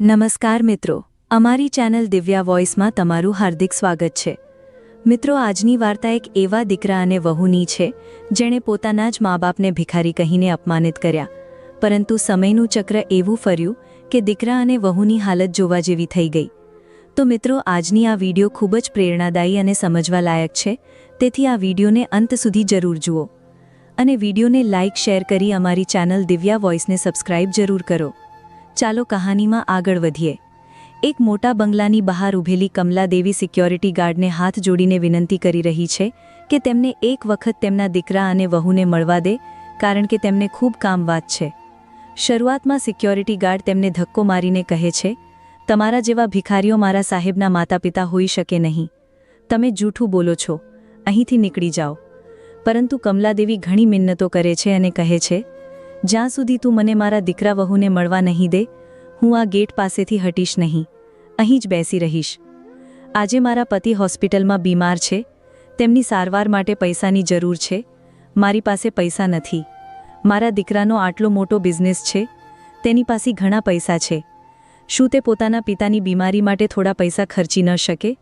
નમસ્કાર મિત્રો, અમારી ચેનલ દિવ્યા વોઇસમાં તમારું હાર્દિક સ્વાગત છે. મિત્રો, આજની વાર્તા એક એવા દીકરા અને વહુની છે, જેણે પોતાના જ મા બાપને ભિખારી કહીને અપમાનિત કર્યા. પરંતુ સમયનું ચક્ર એવું ફર્યું કે દીકરા અને વહુની હાલત જોવા જેવી થઈ ગઈ. તો મિત્રો, આજની આ વીડિયો ખૂબ જ પ્રેરણાદાયી અને સમજવા લાયક છે, તેથી આ વિડીયોને અંત સુધી જરૂર જુઓ. અને વિડીયોને લાઇક, શેર કરી અમારી ચેનલ દિવ્યા વોઇસને સબસ્ક્રાઇબ જરૂર કરો. ચાલો કહાનીમાં આગળ વધીએ. એક મોટા બંગલાની બહાર ઊભેલી કમલાદેવી સિક્યોરિટી ગાર્ડને હાથ જોડીને વિનંતી કરી રહી છે કે તેમને એક વખત તેમના દીકરા અને વહુને મળવા દે, કારણ કે તેમને ખૂબ કામ વાત છે. શરૂઆતમાં સિક્યોરિટી ગાર્ડ તેમને ધક્કો મારીને કહે છે, તમારા જેવા ભિખારીઓ મારા સાહેબના માતા પિતા હોઈ શકે નહીં. તમે જૂઠું બોલો છો. અહીંથી નીકળી જાઓ. પરંતુ કમલાદેવી ઘણી મિન્નતો કરે છે અને કહે છે જ્યાં સુધી તું મને મારા દીકરા વહુને મળવા નહીં દે, હું આ ગેટ પાસેથી હટીશ નહીં. અહીં જ બેસી રહીશ. આજે મારા પતિ હોસ્પિટલમાં બીમાર છે. તેમની સારવાર માટે પૈસાની જરૂર છે. મારી પાસે પૈસા નથી. મારા દીકરાનો આટલો મોટો બિઝનેસ છે. તેની પાસે ઘણા પૈસા છે. શું તે પોતાના પિતાની બીમારી માટે થોડા પૈસા ખર્ચી ન શકે?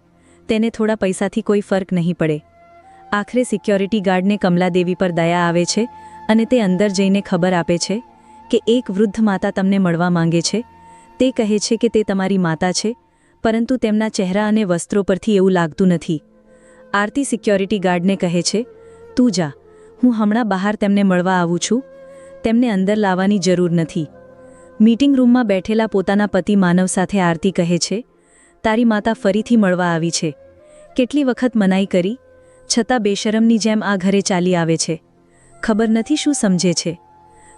તેને થોડા પૈસાથી કોઈ ફરક નહીં પડે. આખરે સિક્યોરિટી ગાર્ડને કમલાદેવી પર દયા આવે છે. અને તે અંદર જઈને ખબર આપે છે કે એક વૃદ્ધ માતા તમને મળવા માંગે છે. તે કહે છે કે તે તમારી માતા છે, પરંતુ તેમના ચહેરા અને વસ્ત્રો પરથી એવું લાગતું નથી. આરતી સિક્યોરિટી ગાર્ડને કહે છે, તું જા, હું હમણાં બહાર તેમને મળવા આવું છું. તેમને અંદર લાવવાની જરૂર નથી. મીટિંગ રૂમમાં બેઠેલા પોતાના પતિ માનવ સાથે આરતી કહે છે, તારી માતા ફરીથી મળવા આવી છે. કેટલી વખત મનાઈ કરી, છતાં બેશરમની જેમ આ ઘરે ચાલી આવે છે. ખબર નથી શું સમજે છે.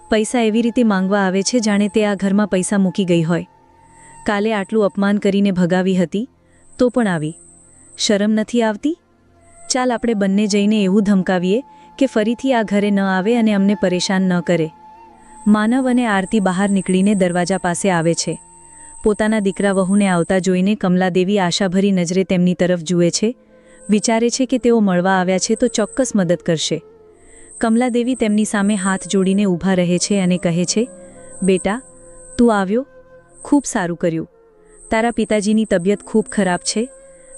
પૈસા એવી રીતે માંગવા આવે છે જાણે તે આ ઘરમાં પૈસા મૂકી ગઈ હોય. કાલે આટલું અપમાન કરીને ભગાવી હતી, તો પણ આવી. શરમ નથી આવતી? ચાલ આપણે બંને જઈને એવું ધમકાવીએ કે ફરીથી આ ઘરે ન આવે અને અમને પરેશાન ન કરે. માનવ અને આરતી બહાર નીકળીને દરવાજા પાસે આવે છે. પોતાના દીકરા વહુને આવતા જોઈને કમલાદેવી આશાભરી નજરે તેમની તરફ જુએ છે. વિચારે છે કે તેઓ મળવા આવ્યા છે તો ચોક્કસ મદદ કરશે. કમલાદેવી તેમની સામે હાથ જોડીને ઊભા રહે છે અને કહે છે, બેટા, તું આવ્યો? ખૂબ સારું કર્યું. તારા પિતાજીની તબિયત ખૂબ ખરાબ છે.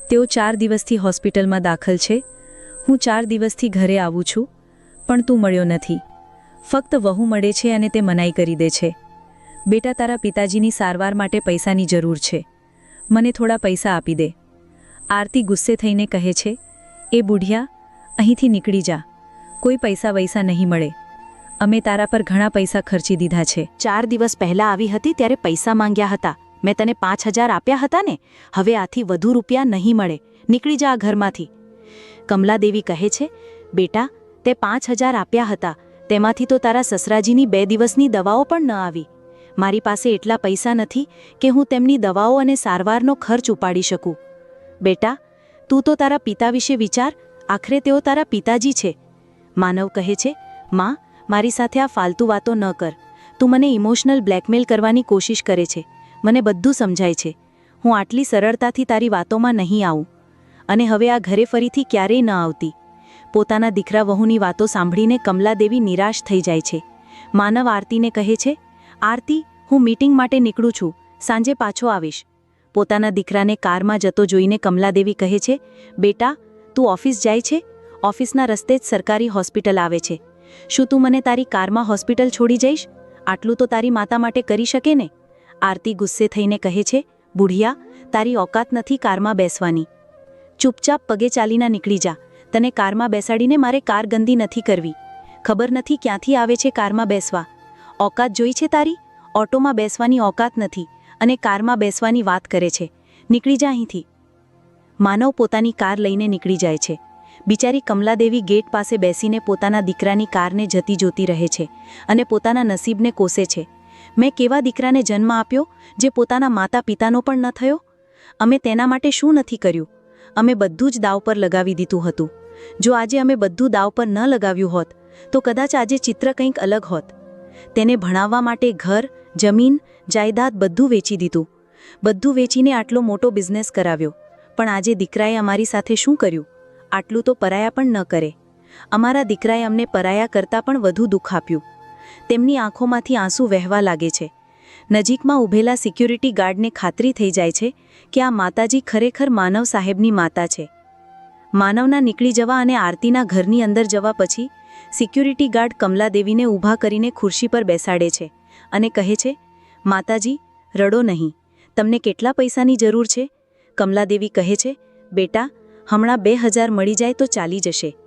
તેઓ ચાર દિવસથી હોસ્પિટલમાં દાખલ છે. હું ચાર દિવસથી ઘરે આવું છું, પણ તું મળ્યો નથી. ફક્ત વહુ મળે છે અને તે મનાઈ કરી દે છે. બેટા, તારા પિતાજીની સારવાર માટે પૈસાની જરૂર છે. મને થોડા પૈસા આપી દે. આરતી ગુસ્સે થઈને કહે છે, એ બુઢિયા, અહીંથી નીકળી જા. કોઈ પૈસા વૈસા નહીં મળે. અમે તારા પર ઘણા પૈસા ખર્ચી દીધા છે. ચાર દિવસ પહેલા આવી હતી ત્યારે પૈસા માંગ્યા હતા. મેં તને પાંચ હજાર આપ્યા હતા ને? હવે આથી વધુ રૂપિયા નહીં મળે. નીકળી જા ઘરમાંથી. કમલાદેવી કહે છે, બેટા, તે પાંચ હજાર આપ્યા હતા. તેમાંથી તો તારા સસરાજીની બે દિવસની દવાઓ પણ ન આવી. મારી પાસે એટલા પૈસા નથી કે હું તેમની દવાઓ અને સારવારનો ખર્ચ ઉપાડી શકું. બેટા, તું તો તારા પિતા વિશે વિચાર. આખરે તેઓ તારા પિતાજી છે. માનવ કહે છે, માં, મારી સાથે આ ફાલતુ વાતો ન કર. તું મને ઇમોશનલ બ્લેકમેલ કરવાની કોશિશ કરે છે. મને બધું સમજાય છે. હું આટલી સરળતાથી તારી વાતોમાં નહીં આવું. અને હવે આ ઘરે ફરીથી ક્યારેય ન આવતી. પોતાના દીકરા વહુની વાતો સાંભળીને કમલાદેવી નિરાશ થઈ જાય છે. માનવ આરતીને કહે છે, આરતી, હું મીટિંગ માટે નીકળું છું. સાંજે પાછો આવીશ. પોતાના દીકરાને કારમાં જતો જોઈને કમલાદેવી કહે છે, બેટા, તું ઓફિસ જાય છે? ઓફિસના રસ્તે જ સરકારી હોસ્પિટલ આવે છે. શું તું મને તારી કારમાં હોસ્પિટલ છોડી જઈશ? આટલું તો તારી માતા માટે કરી શકે ને? આરતી ગુસ્સે થઈને કહે છે, બુઢિયા, તારી ઓકાત નથી કારમાં બેસવાની. ચૂપચાપ પગે ચાલીના નીકળી જા. તને કારમાં બેસાડીને મારે કાર ગંદી નથી કરવી. ખબર નથી ક્યાંથી આવે છે કારમાં બેસવા. ઓકાત જોઈ છે તારી? ઓટોમાં બેસવાની ઓકાત નથી અને કારમાં બેસવાની વાત કરે છે. નીકળી જા અહીંથી. માનવ પોતાની કાર લઈને નીકળી જાય છે. બિચારી કમલાદેવી ગેટ પાસે બેસીને પોતાના દીકરાની કારને જતી જોતી રહે છે અને પોતાના નસીબને કોસે છે. મેં કેવા દીકરાને જન્મ આપ્યો જે પોતાના માતા પિતાનો પણ ન થયો? અમે તેના માટે શું નથી કર્યું? અમે બધું જ દાવ પર લગાવી દીધું હતું. જો આજે અમે બધું દાવ પર ન લગાવ્યું હોત, તો કદાચ આજે ચિત્ર કંઈક અલગ હોત. તેને ભણાવવા માટે ઘર, જમીન, જાયદાદ બધું વેચી દીધું. બધું વેચીને આટલો મોટો બિઝનેસ કરાવ્યો. પણ આજે દીકરાએ અમારી સાથે શું કર્યું? આટલું તો પરાયા પણ ન કરે. અમારા દીકરાએ અમને પરાયા કરતાં પણ વધુ દુઃખ આપ્યું. તેમની આંખોમાંથી આંસુ વહેવા લાગે છે. નજીકમાં ઊભેલા સિક્યુરિટી ગાર્ડને ખાતરી થઈ જાય છે કે આ માતાજી ખરેખર માનવ સાહેબની માતા છે. માનવના નીકળી જવા અને આરતીના ઘરની અંદર જવા પછી સિક્યુરિટી ગાર્ડ કમલાદેવીને ઊભા કરીને ખુરશી પર બેસાડે છે અને કહે છે, માતાજી, રડો નહીં. તમને કેટલા પૈસાની જરૂર છે? કમલાદેવી કહે છે, બેટા હમણાં બે હજાર મળી જાય તો ચાલી જશે.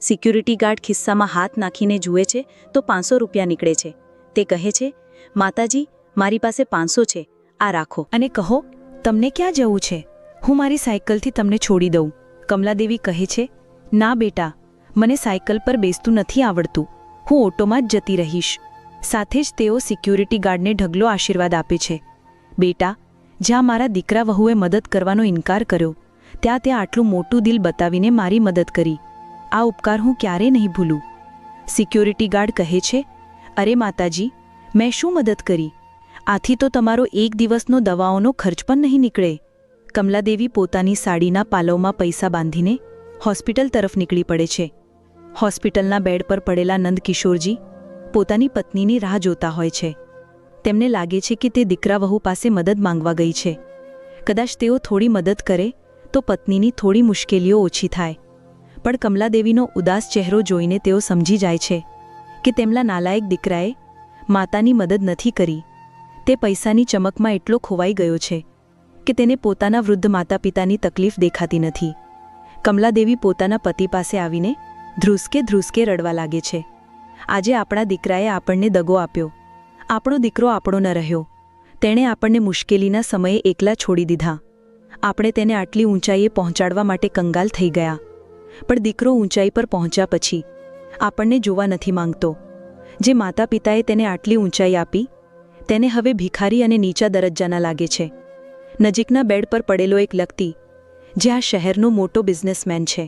સિક્યુરિટી ગાર્ડ ખિસ્સામાં હાથ નાખીને જુએ છે તો પાંચસો રૂપિયા નીકળે છે. તે કહે છે, માતાજી, મારી પાસે પાંચસો છે. આ રાખો. અને કહો, તમને ક્યાં જવું છે? હું મારી સાયકલથી તમને છોડી દઉં. કમલાદેવી કહે છે, ના બેટા, મને સાયકલ પર બેસતું નથી આવડતું. હું ઓટોમાં જ જતી રહીશ. સાથે જ તેઓ સિક્યુરિટી ગાર્ડને ઢગલો આશીર્વાદ આપે છે. બેટા, જ્યાં મારા દીકરા વહુએ મદદ કરવાનો ઇનકાર કર્યો ત્યાં તે આટલું મોટું દિલ બતાવીને મારી મદદ કરી. આ ઉપકાર હું ક્યારેય નહીં ભૂલું. સિક્યોરિટી ગાર્ડ કહે છે, અરે માતાજી, મેં શું મદદ કરી? આથી તો તમારો એક દિવસનો દવાઓનો ખર્ચ પણ નહીં નીકળે. કમલાદેવી પોતાની સાડીના પાલવમાં પૈસા બાંધીને હોસ્પિટલ તરફ નીકળી પડે છે. હોસ્પિટલના બેડ પર પડેલા નંદકિશોરજી પોતાની પત્નીની રાહ જોતા હોય છે. તેમને લાગે છે કે તે દીકરા વહુ પાસે મદદ માંગવા ગઈ છે. કદાચ તેઓ થોડી મદદ કરે તો પત્નીની થોડી મુશ્કેલીઓ ઓછી થાય. પણ કમલાદેવીનો ઉદાસ ચહેરો જોઈને તેઓ સમજી જાય છે કે તેમના નાલાયક દીકરાએ માતાની મદદ નથી કરી. તે પૈસાની ચમકમાં એટલો ખોવાઈ ગયો છે કે તેને પોતાના વૃદ્ધ માતા પિતાની તકલીફ દેખાતી નથી. કમલાદેવી પોતાના પતિ પાસે આવીને ધ્રુસકે ધ્રુસકે રડવા લાગે છે. આજે આપણા દીકરાએ આપણને દગો આપ્યો. આપણો દીકરો આપણો ન રહ્યો. તેણે આપણને મુશ્કેલીના સમયે એકલા છોડી દીધા. આપણે તેને આટલી ઊંચાઈએ પહોંચાડવા માટે કંગાલ થઈ ગયા. પણ દીકરો ઊંચાઈ પર પહોંચ્યા પછી આપણને જોવા નથી માંગતો. જે માતા પિતાએ તેને આટલી ઊંચાઈ આપી, તેને હવે ભિખારી અને નીચા દરજ્જાના લાગે છે. નજીકના બેડ પર પડેલો એક લગતી, જે આ શહેરનો મોટો બિઝનેસમેન છે.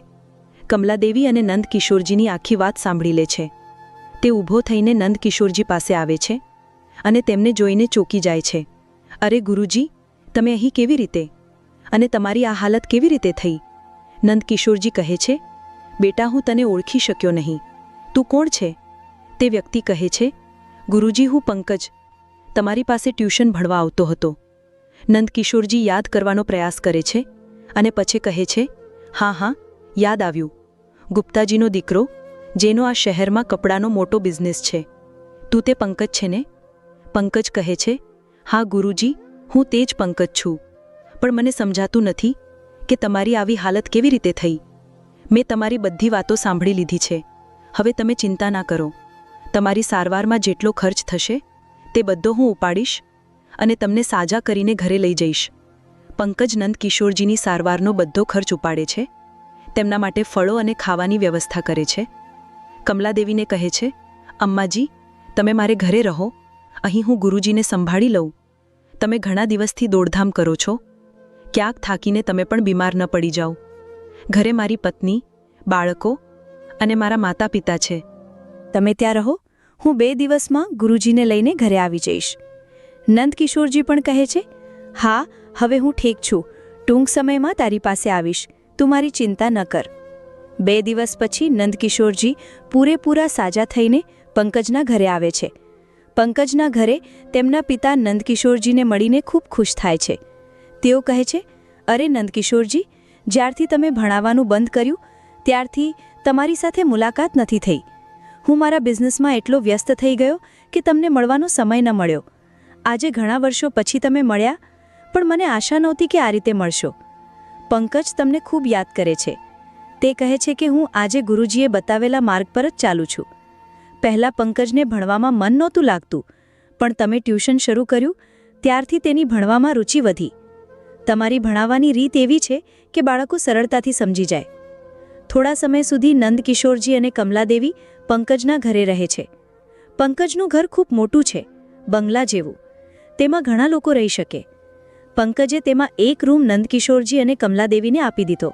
કમલાદેવી અને નંદ કિશોરજીની આખી વાત સાંભળી લે છે. તે ઊભો થઈને નંદ કિશોરજી પાસે આવે છે અને તેમને જોઈને ચોકી જાય છે. અરે ગુરુજી, તમે અહીં કેવી રીતે અને તમારી આ હાલત કેવી રીતે થઈ? નંદકિશોરજી કહે છે, બેટા, હું તને ઓળખી શક્યો નહીં. તું કોણ છે? તે વ્યક્તિ કહે છે, ગુરુજી, હું પંકજ. તમારી પાસે ટ્યુશન ભણવા આવતો હતો. નંદકિશોરજી યાદ કરવાનો પ્રયાસ કરે છે અને પછી કહે છે, હા હા, યાદ આવ્યું. ગુપ્તાજીનો દીકરો, જેનો આ શહેરમાં કપડાનો મોટો બિઝનેસ છે. તું તે પંકજ છે ને? પંકજ કહે છે, હા, ગુરુજી, હું તે જ પંકજ છું. પણ મને સમજાતું નથી કે તમારી આવી હાલત કેવી રીતે થઈ. મેં તમારી બધી વાતો સાંભળી લીધી છે. હવે તમે ચિંતા ના કરો. તમારી સારવારમાં જેટલો ખર્ચ થશે, તે બધો હું ઉપાડીશ અને તમને સાજા કરીને ઘરે લઈ જઈશ. પંકજ નંદ કિશોરજીની સારવારનો બધો ખર્ચ ઉપાડે છે. તેમના માટે ફળો અને ખાવાની વ્યવસ્થા કરે છે. કમલાદેવીને કહે છે, અમ્માજી, તમે મારે ઘરે રહો. અહીં હું ગુરુજીને સંભાળી લઉં. તમે ઘણા દિવસથી દોડધામ કરો છો. ક્યાંક થાકીને તમે પણ બીમાર ન પડી જાઓ. ઘરે મારી પત્ની, બાળકો અને મારા માતા પિતા છે. તમે ત્યાં રહો, હું બે દિવસમાં ગુરુજીને લઈને ઘરે આવી જઈશ. નંદકિશોરજી પણ કહે છે, હા, હવે હું ઠીક છું. ટૂંક સમયમાં તારી પાસે આવીશ. તું મારી ચિંતા ન કર. બે દિવસ પછી નંદકિશોરજી પૂરેપૂરા સાજા થઈને પંકજના ઘરે આવે છે. પંકજના ઘરે તેમના પિતા નંદકિશોરજીને મળીને ખૂબ ખુશ થાય છે. તેઓ કહે છે, અરે નંદકિશોરજી, જ્યારથી તમે ભણાવવાનું બંધ કર્યું, ત્યારથી તમારી સાથે મુલાકાત નથી થઈ. હું મારા બિઝનેસમાં એટલો વ્યસ્ત થઈ ગયો કે તમને મળવાનો સમય ન મળ્યો. આજે ઘણા વર્ષો પછી તમે મળ્યા, પણ મને આશા નહોતી કે આ રીતે મળશો. પંકજ તમને ખૂબ યાદ કરે છે. તે કહે છે કે હું આજે ગુરુજીએ બતાવેલા માર્ગ પર જ ચાલું છું. પહેલાં પંકજને ભણવામાં મન નહોતું લાગતું, પણ તમે ટ્યુશન શરૂ કર્યું, ત્યારથી તેની ભણવામાં રુચિ વધી. તમારી ભણાવવાની રીત એવી છે કે બાળકો સરળતાથી સમજી જાય. થોડા સમય સુધી નંદકિશોરજી અને કમલાદેવી પંકજના ઘરે રહે છે. પંકજનું ઘર ખૂબ મોટું છે, બંગલા જેવું. તેમાં ઘણા લોકો રહી શકે. પંકજે તેમાં એક રૂમ નંદકિશોરજી અને કમલાદેવીને આપી દીધો.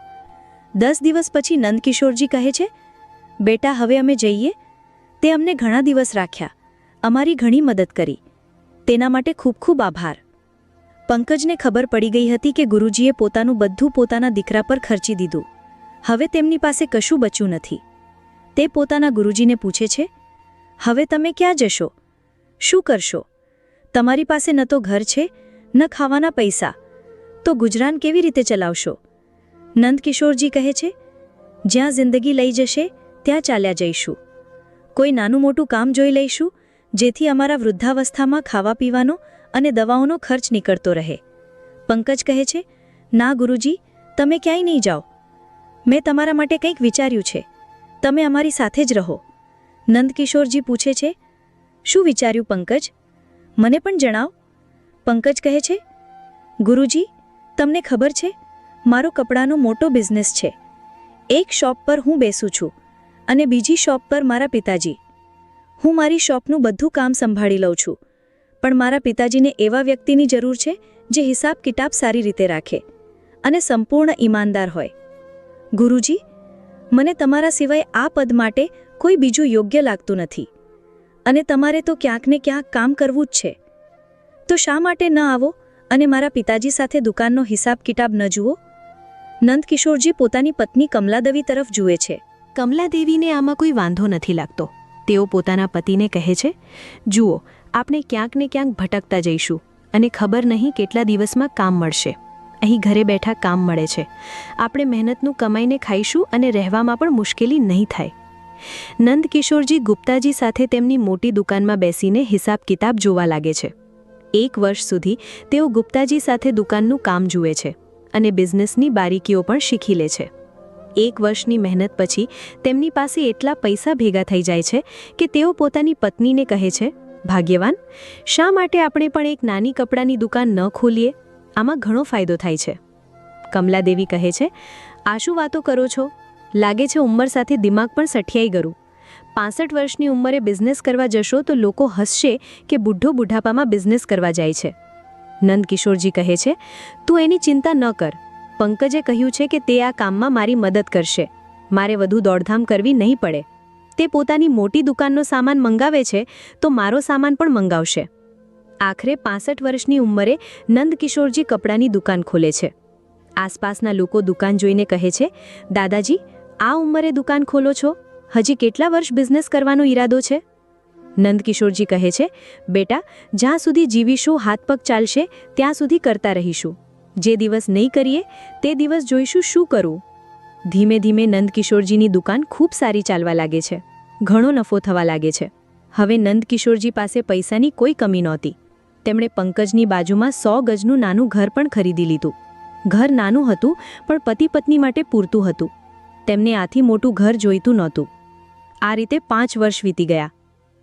દસ દિવસ પછી નંદકિશોરજી કહે છે, બેટા, હવે અમે જઈએ. તે અમને ઘણા દિવસ રાખ્યા. અમારી ઘણી મદદ કરી. તેના માટે ખૂબ ખૂબ આભાર. પંકજને ખબર પડી ગઈ હતી કે ગુરુજીએ પોતાનું બધું પોતાના દીકરા પર ખર્ચી દીધું. હવે તેમની પાસે કશું બચ્યું નથી. તે પોતાના ગુરુજીને પૂછે છે, હવે તમે ક્યાં જશો? શું કરશો? તમારી પાસે ન તો ઘર છે, ન ખાવાના પૈસા. તો ગુજરાન કેવી રીતે ચલાવશો? નંદકિશોરજી કહે છે, જ્યાં જિંદગી લઈ જશે, ત્યાં ચાલ્યા જઈશું. કોઈ નાનું મોટું કામ જોઈ લઈશું, જેથી અમારા વૃદ્ધાવસ્થામાં ખાવા પીવાનો અને દવાઓનો ખર્ચ નીકળતો રહે. પંકજ કહે છે, ના, ગુરુજી, તમે ક્યાંય નહીં જાઓ. મેં તમારા માટે કંઈક વિચાર્યું છે. તમે અમારી સાથે જ રહો. નંદકિશોરજી પૂછે છે, શું વિચાર્યું પંકજ? મને પણ જણાવ. પંકજ કહે છે, ગુરુજી, તમને ખબર છે, મારો કપડાનો મોટો બિઝનેસ છે. એક શોપ પર હું બેસું છું અને બીજી શોપ પર મારા પિતાજી. હું મારી શોપનું બધું કામ સંભાળી લઉં છું. પણ મારા પિતાજીને એવા વ્યક્તિની જરૂર છે જે હિસાબ કિતાબ સારી રીતે રાખે અને સંપૂર્ણ ઈમાનદાર હોય. ગુરુજી, મને તમારા સિવાય આ પદ માટે કોઈ બીજું યોગ્ય લાગતું નથી અને તમારે તો ક્યાંક ને ક્યાંક કામ કરવું જ છે. તો શા માટે ન આવો અને મારા પિતાજી સાથે દુકાનનો હિસાબ કિતાબ ન જુઓ? નંદકિશોરજી પોતાની પત્ની કમલાદેવી તરફ જુએ છે. કમલાદેવીને આમાં કોઈ વાંધો નથી લાગતો. તેઓ પોતાના પતિને કહે છે, જુઓ આપણે ક્યાંક ને ક્યાંક ભટકતા જઈશું અને ખબર નહીં કેટલા દિવસમાં કામ મળશે. અહીં ઘરે બેઠા કામ મળે છે. આપણે મહેનતનું કમાઈને ખાઈશું અને રહેવામાં પણ મુશ્કેલી નહીં થાય. નંદકિશોરજી ગુપ્તાજી સાથે તેમની મોટી દુકાનમાં બેસીને હિસાબ કિતાબ જોવા લાગે છે. એક વર્ષ સુધી તેઓ ગુપ્તાજી સાથે દુકાનનું કામ જુએ છે અને બિઝનેસની બારીકીઓ પણ શીખી લે છે. એક વર્ષની મહેનત પછી તેમની પાસે એટલા પૈસા ભેગા થઈ જાય છે કે તેઓ પોતાની પત્નીને કહે છે ભાગ્યવાન, શા માટે આપણે પણ એક નાની કપડાની દુકાન ન ખોલીએ? આમાં ઘણો ફાયદો થાય છે. કમલાદેવી કહે છે આ વાતો કરો છો. લાગે છે ઉંમર સાથે દિમાગ પણ સઠિયાઈ ગયું પાસઠ વર્ષની ઉંમરે બિઝનેસ કરવા જશો તો લોકો હસશે કે બુઢ્ઢો બુઢાપામાં બિઝનેસ કરવા જાય છે. નંદકિશોરજી કહે છે, તું એની ચિંતા ન કર. પંકજે કહ્યું છે કે તે આ કામમાં મારી મદદ કરશે. મારે વધુ દોડધામ કરવી નહીં પડે. તે પોતાની મોટી દુકાનનો સામાન મંગાવે છે, તો મારો સામાન પણ મંગાવશે. આખરે પાસઠ વર્ષની ઉંમરે નંદકિશોરજી કપડાની દુકાન ખોલે છે. આસપાસના લોકો દુકાન જોઈને કહે છે, દાદાજી, આ ઉંમરે દુકાન ખોલો છો? હજી કેટલા વર્ષ બિઝનેસ કરવાનો ઈરાદો છે? નંદકિશોરજી કહે છે, બેટા, જ્યાં સુધી જીવીશું, હાથ પગ ચાલશે, ત્યાં સુધી કરતા રહીશું. જે દિવસ નહીં કરીએ, તે દિવસ જોઈશું શું કરવું ધીમે ધીમે નંદકિશોરજીની દુકાન ખૂબ સારી ચાલવા લાગે છે. ઘણો નફો થવા લાગે છે. હવે નંદકિશોરજી પાસે પૈસાની કોઈ કમી નહોતી. તેમણે પંકજની બાજુમાં સો ગજનું નાનું ઘર પણ ખરીદી લીધું. ઘર નાનું હતું, પણ પતિ પત્ની માટે પૂરતું હતું. તેમને આથી મોટું ઘર જોઈતું નહોતું. આ રીતે પાંચ વર્ષ વીતી ગયા.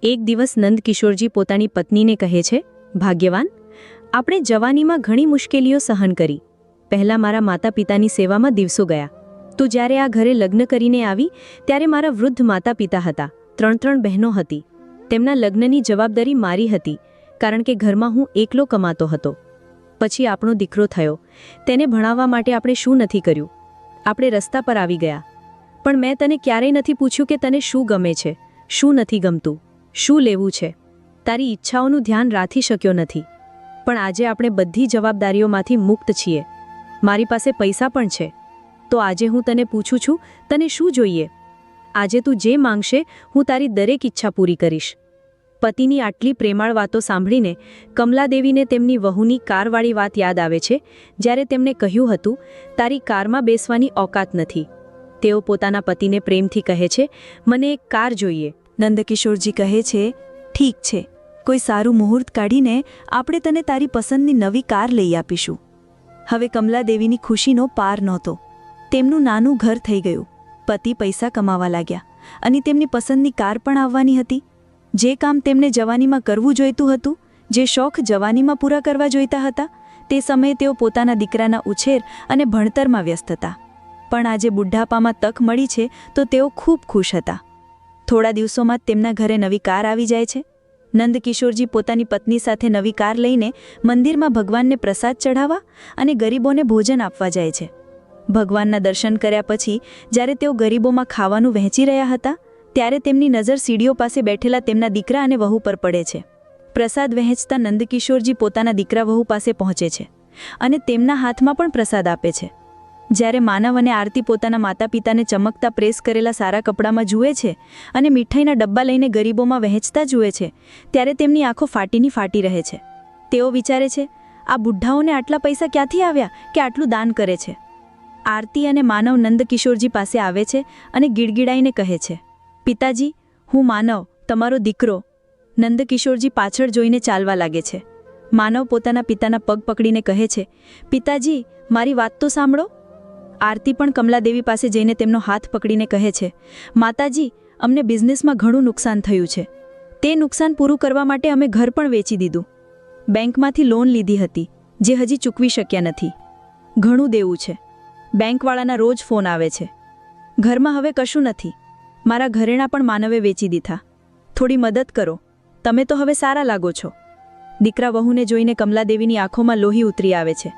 એક દિવસ નંદકિશોરજી પોતાની પત્નીને કહે છે, ભાગ્યવાન, આપણે જવાનીમાં ઘણી મુશ્કેલીઓ સહન કરી. પહેલાં મારા માતા પિતાની સેવામાં દિવસો ગયા. તું જ્યારે આ ઘરે લગ્ન કરીને આવી, ત્યારે મારા વૃદ્ધ માતા પિતા હતા. ત્રણ ત્રણ બહેનો હતી. તેમના લગ્નની જવાબદારી મારી હતી, કારણ કે ઘરમાં હું એકલો કમાતો હતો. પછી આપણો દીકરો થયો. તેને ભણાવવા માટે આપણે શું નથી કર્યું? આપણે રસ્તા પર આવી ગયા. પણ મેં તને ક્યારેય નથી પૂછ્યું કે તને શું ગમે છે, શું નથી ગમતું, શું લેવું છે. તારી ઈચ્છાઓનું ધ્યાન રાખી શક્યો નથી. પણ આજે આપણે બધી જવાબદારીઓમાંથી મુક્ત છીએ. મારી પાસે પૈસા પણ છે. તો આજે હું તને પૂછું છું, તને શું જોઈએ? આજે તું જે માંગશે, હું તારી દરેક ઈચ્છા પૂરી કરીશ. પતિની આટલી પ્રેમાળ વાતો સાંભળીને કમલાદેવીને તેમની વહુની કારવાળી વાત યાદ આવે છે, જ્યારે તેમણે કહ્યું હતું, તારી કારમાં બેસવાની ઓકાત નથી. તેઓ પોતાના પતિને પ્રેમથી કહે છે, મને એક કાર જોઈએ. નંદકિશોરજી કહે છે, ઠીક છે. કોઈ સારું મુહૂર્ત કાઢીને આપણે તને તારી પસંદની નવી કાર લઈ આપીશું. હવે કમલાદેવીની ખુશીનો પાર નહોતો. તેમનું નાનું ઘર થઈ ગયું. પતિ પૈસા કમાવા લાગ્યા અને તેમની પસંદની કાર પણ આવવાની હતી. જે કામ તેમને જવાનીમાં કરવું જોઈતું હતું, જે શોખ જવાનીમાં પૂરા કરવા જોઈતા હતા, તે સમયે તેઓ પોતાના દીકરાના ઉછેર અને ભણતરમાં વ્યસ્ત હતા. પણ આજે બુઢાપામાં તક મળી છે તો તેઓ ખૂબ ખુશ હતા. થોડા દિવસોમાં તેમના ઘરે નવી કાર આવી જાય છે. નંદકિશોરજી પોતાની પત્ની સાથે નવી કાર લઈને મંદિરમાં ભગવાનને પ્રસાદ ચઢાવવા અને ગરીબોને ભોજન આપવા જાય છે. ભગવાનના દર્શન કર્યા પછી જ્યારે તેઓ ગરીબોમાં ખાવાનું વહેંચી રહ્યા હતા, ત્યારે તેમની નજર સીડીઓ પાસે બેઠેલા તેમના દીકરા અને વહુ પર પડે છે. પ્રસાદ વહેંચતા નંદકિશોરજી પોતાના દીકરા વહુ પાસે પહોંચે છે અને તેમના હાથમાં પણ પ્રસાદ આપે છે. જ્યારે માનવ અને આરતી પોતાના માતા પિતાને ચમકતા પ્રેસ કરેલા સારા કપડામાં જુએ છે અને મીઠાઈના ડબ્બા લઈને ગરીબોમાં વહેંચતા જુએ છે, ત્યારે તેમની આંખો ફાટીની ફાટી રહે છે. તેઓ વિચારે છે, આ બુઢ્ઢાઓને આટલા પૈસા ક્યાંથી આવ્યા કે આટલું દાન કરે છે? આરતી અને માનવ નંદકિશોરજી પાસે આવે છે અને ગીડગીડાઈને કહે છે, પિતાજી, હું માનવ, તમારો દીકરો. નંદકિશોરજી પાછળ જોઈને ચાલવા લાગે છે. માનવ પોતાના પિતાના પગ પકડીને કહે છે, પિતાજી, મારી વાત તો સાંભળો. આરતી પણ કમલાદેવી પાસે જઈને તેમનો હાથ પકડીને કહે છે, માતાજી, અમને બિઝનેસમાં ઘણું નુકસાન થયું છે. તે નુકસાન પૂરું કરવા માટે અમે ઘર પણ વેચી દીધું. બેંકમાંથી લોન લીધી હતી, જે હજી ચૂકવી શક્યા નથી. ઘણું દેવું છે. બેંકવાળાના રોજ ફોન આવે છે. ઘરમાં હવે કશું નથી. મારા ઘરેણા પણ માનવે વેચી દીધા. થોડી મદદ કરો. તમે તો હવે સારા લાગો છો. દીકરા વહુને જોઈને કમલાદેવીની આંખોમાં લોહી ઉતરી આવે છે.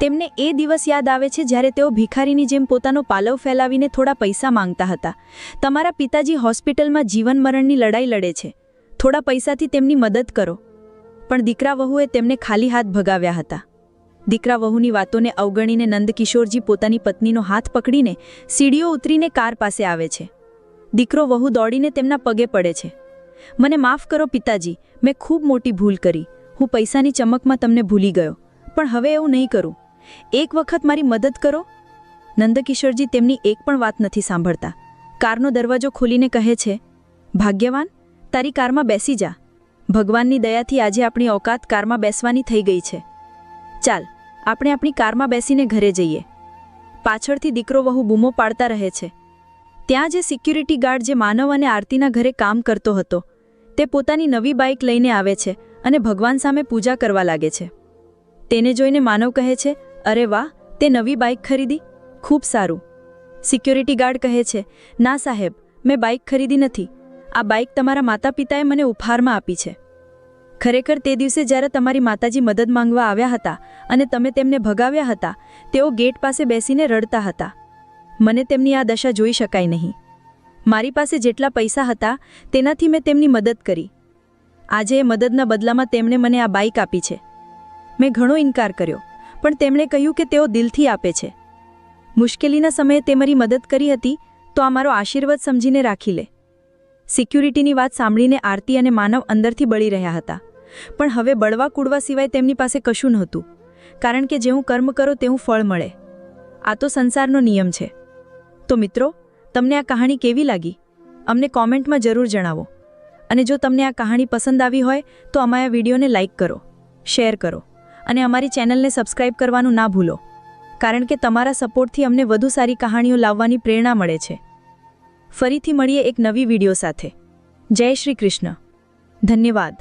તેમને એ દિવસ યાદ આવે છે જ્યારે તેઓ ભિખારીની જેમ પોતાનો પાલવ ફેલાવીને થોડા પૈસા માંગતા હતા. તમારા પિતાજી હોસ્પિટલમાં જીવન મરણની લડાઈ લડે છે. થોડા પૈસાથી તેમની મદદ કરો. પણ દીકરા વહુએ તેમને ખાલી હાથ ભગાવ્યા હતા. દીકરા વહુની વાતોને અવગણીને નંદકિશોરજી પોતાની પત્નીનો હાથ પકડીને સીડીઓ ઉતરીને કાર પાસે આવે છે. દીકરો વહુ દોડીને તેમના પગે પડે છે. મને માફ કરો પિતાજી, મેં ખૂબ મોટી ભૂલ કરી. હું પૈસાની ચમકમાં તમને ભૂલી ગયો. પણ હવે એવું નહીં કરું. એક વખત મારી મદદ કરો. નંદકિશોરજી તેમની એક પણ વાત નથી સાંભળતા. કારનો દરવાજો ખોલીને કહે છે, ભાગ્યવાન, તારી કારમાં બેસી જા. ભગવાનની દયાથી આજે આપણી ઓકાત કારમાં બેસવાની થઈ ગઈ છે. ચાલ આપણે આપણી કારમાં બેસીને ઘરે જઈએ. પાછળથી દીકરો વહુ બૂમો પાડતા રહે છે. ત્યાં જે સિક્યુરિટી ગાર્ડ જે માનવ અને આરતીના ઘરે કામ કરતો હતો, તે પોતાની નવી બાઇક લઈને આવે છે અને ભગવાન સામે પૂજા કરવા લાગે છે. તેને જોઈને માનવ કહે છે, અરે વાહ, તે નવી બાઇક ખરીદી? ખૂબ સારું. સિક્યોરિટી ગાર્ડ કહે છે, ના સાહેબ, મેં બાઇક ખરીદી નથી. આ બાઇક તમારા માતા પિતાએ મને ઉપહારમાં આપી છે. ખરેખર તે દિવસે જ્યારે તમારી માતાજી મદદ માંગવા આવ્યા હતા અને તમે તેમને ભગાવ્યા હતા, તેઓ ગેટ પાસે બેસીને રડતા હતા. મને તેમની આ દશા જોઈ શકાય નહીં. મારી પાસે જેટલા પૈસા હતા, તેનાથી મેં તેમની મદદ કરી. આજે એ મદદના બદલામાં તેમણે મને આ બાઇક આપી છે. મેં ઘણો ઇનકાર કર્યો, પણ તેમણે કહ્યું કે તેઓ દિલથી આપે છે. મુશ્કેલીના સમયે તે મારી મદદ કરી હતી, તો આ મારો આશીર્વાદ સમજીને રાખી લે. સિક્યુરિટીની વાત સાંભળીને આરતી અને માનવ અંદરથી બળી રહ્યા હતા. પણ હવે બળવા કૂડવા સિવાય તેમની પાસે કશું નહોતું. કારણ કે જેવું કર્મ કરો તેવું ફળ મળે. આ તો સંસારનો નિયમ છે. તો મિત્રો, તમને આ કહાણી કેવી લાગી? અમને કોમેન્ટમાં જરૂર જણાવો. અને જો તમને આ કહાણી પસંદ આવી હોય, તો અમારા વિડીયોને લાઇક કરો, શેર કરો, અને અમારી ચેનલને સબસ્ક્રાઇબ કરવાનું ના ભૂલો. કારણ કે તમારા સપોર્ટથી અમને વધુ સારી કહાણીઓ લાવવાની પ્રેરણા મળે છે. ફરીથી મળીએ એક નવી વીડિયો સાથે. જય શ્રી કૃષ્ણ. ધન્યવાદ.